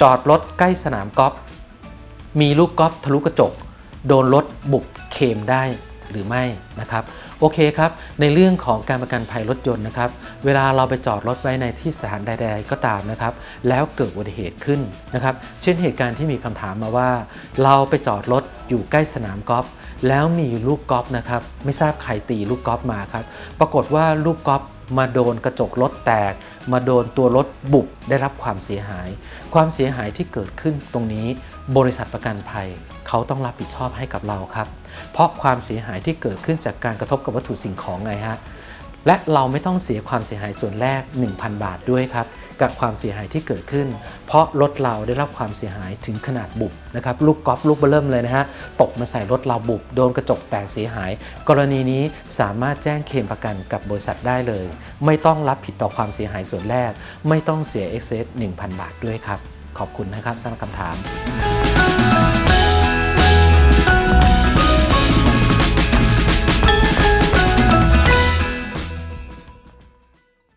จอดรถใกล้สนามกอล์ฟมีลูกกอล์ฟทะลุกระจก โดนรถบุบเคมได้หรือไม่นะครับโอเคครับ ในเรื่องของการประกันภัยรถยนต์นะครับ เวลาเราไปจอดรถไว้ในที่สถานใด ๆ ก็ตามนะครับ แล้วเกิดอุบัติเหตุขึ้นนะครับ เช่นเหตุการณ์ที่มีคำถามมาว่า เราไปจอดรถอยู่ใกล้สนามกอล์ฟแล้วมีลูกกอล์ฟนะครับ ไม่ทราบใครตีลูกกอล์ฟมาครับ ปรากฏว่าลูกกอล์ฟ มาโดนกระจกรถแตก มาโดนตัวรถบุบได้รับความเสียหาย ความเสียหายที่เกิดขึ้นตรงนี้ บริษัทประกันภัยเขาต้องรับผิดชอบให้กับเราครับ เพราะความเสียหายที่เกิดขึ้นจากการกระทบกับวัตถุสิ่งของไงฮะและเราไม่ต้องเสียความเสียหายส่วนแรก 1,000 บาทด้วยครับ กับความเสียหายที่เกิดขึ้น เพราะรถเราได้รับความเสียหายถึงขนาดบุบนะครับลูกกอล์ฟลูกเบอร์เริ่มเลยนะฮะตกมาใส่รถเราบุบโดนกระจกแตกเสียหาย กรณีนี้สามารถแจ้งเคลมประกันกับบริษัทได้เลย ไม่ต้องรับผิดต่อความเสียหายส่วนแรก ไม่ต้องเสียเอ็กเซส1,000 บาทด้วยครับขอบคุณนะครับสำหรับคำถาม